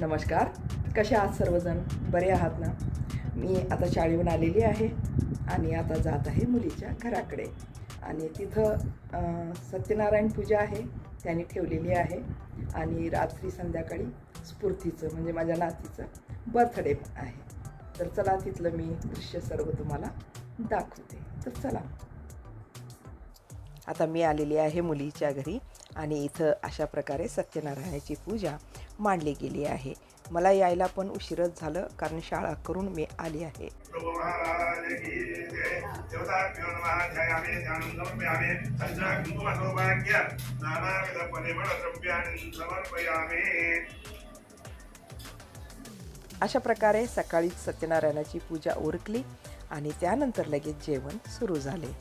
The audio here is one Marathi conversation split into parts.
नमस्कार. कसे आहात सर्वजण? बरे आहात ना? मी आता शाळेहून आलेली आहे आणि आता जात आहे मुलीच्या घराकडे. आणि तिथं सत्यनारायण पूजा आहे त्यांनी ठेवलेली आहे. आणि रात्री संध्याकाळी स्फूर्तीचं म्हणजे माझ्या नातीचं बर्थडे आहे. तर चला तिथलं मी दृश्य सर्व तुम्हाला दाखवते. तर चला. आता मी आलेली आहे मुलीच्या घरी आणि इथं अशा प्रकारे सत्यनारायणाची पूजा मांडली गेली आहे. मला यायला पण उशीरच झालं कारण शाळा करून मी आली आहे. अशा प्रकारे सकाळीच सत्यनारायणाची पूजा उरकली आणि त्यानंतर लगेच जेवण सुरू झाले.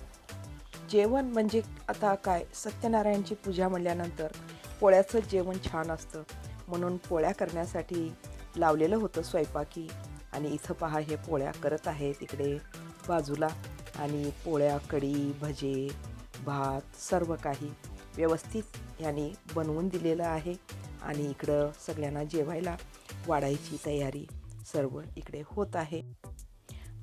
जेवण म्हणजे आता काय? सत्यनारायणची पूजा म्हणल्यानंतर पोळ्याचं जेवण छान असतं. म्हणून पोळ्या करण्यासाठी लावलेलं होतं स्वयंपाकी. आणि इथं पहा हे पोळ्या करत आहे तिकडे बाजूला. आणि पोळ्या कढी भजे भात सर्व काही व्यवस्थित यांनी बनवून दिलेलं आहे. आणि इकडं सगळ्यांना जेवायला वाढायची तयारी सर्व इकडे होत आहे.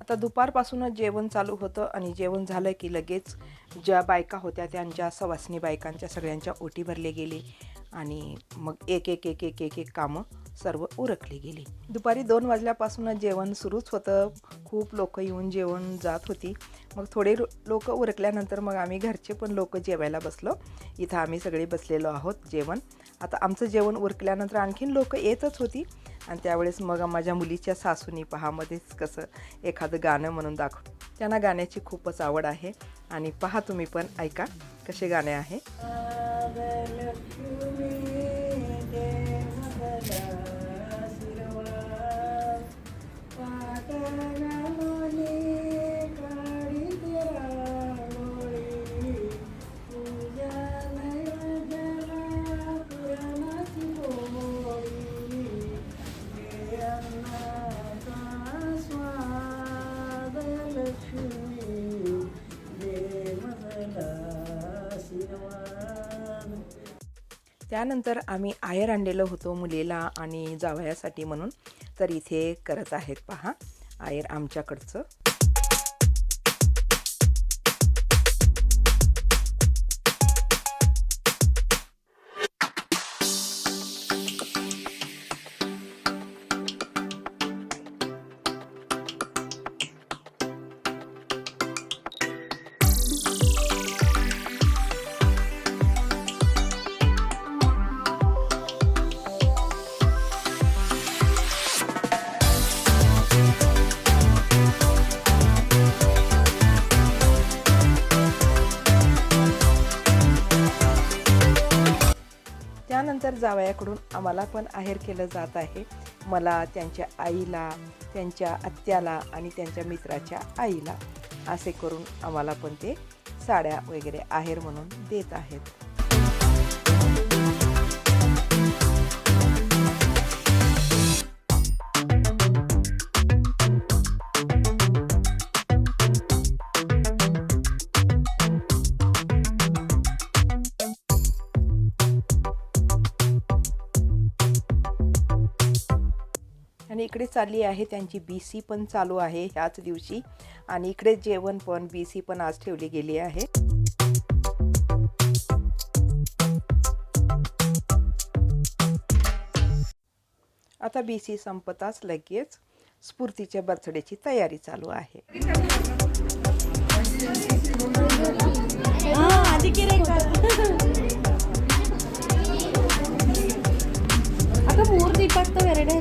आता दुपारपासूनच जेवण चालू होतं आणि जेवण झालं की लगेच ज्या बायका होत्या त्यांच्या सवासनी बायकांच्या सगळ्यांच्या ओटी भरले गेले. आणि मग एक एक एक एक एक एक कामं सर्व उरकली गेली. दुपारी दोन वाजल्यापासूनच जेवण सुरूच होतं. खूप लोक येऊन जेवण जात होती. मग थोडे लोक उरकल्यानंतर मग आम्ही घरचे पण लोक जेवायला बसलो. इथं आम्ही सगळे बसलेलो आहोत जेवण. आता आमचं जेवण उरकल्यानंतर आणखीन लोक येतच होती. आणि त्यावेळेस मग माझ्या मुलीच्या सासूनी पहामध्येच कसं एखादं गाणं म्हणून दाखव त्यांना गाण्याची खूपच आवड आहे. आणि पहा तुम्ही पण ऐका कसे गाणे आहे. त्यानंतर आम्ही आयर आणलेलं होतो मुलीला आणि जावयासाठी म्हणून. तर इथे करत आहेत पहा आयर आमच्याकडचं. त्यानंतर जावयाकडून आम्हाला पण आहेर केलं जात आहे. मला त्यांच्या आईला त्यांच्या आत्याला आणि त्यांच्या मित्राच्या आईला असे करून आम्हाला पण ते साड्या वगैरे आहेर म्हणून देत आहेत. इकडे चालली आहे त्यांची बी सी पण चालू आहे ह्याच दिवशी. आणि इकडे जेवण पण बी सी पण आज ठेवली गेली आहे. आता बी सी संपताच लगेच स्फूर्तीच्या बर्थडेची तयारी चालू आहे. आता मोर दीपक तर वेगळे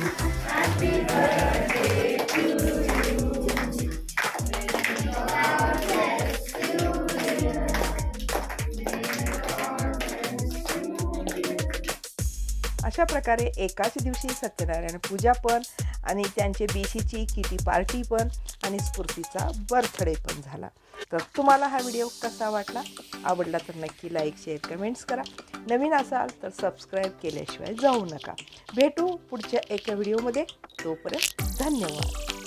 अशा प्रकारे एकाच दिवशी सत्यनारायण पूजा पण आणि त्यांचे बीसीची किटी पार्टी पण आणि स्फूर्तीचा बर्थडे पण झाला. तर तुम्हाला हा व्हिडिओ कसा वाटला? आवडला तर नक्की लाईक शेअर कमेंट्स करा. नवीन असाल तर सबस्क्राईब केल्याशिवाय जाऊ नका. भेटू पुढच्या एका व्हिडिओमध्ये. तोपर्यंत धन्यवाद.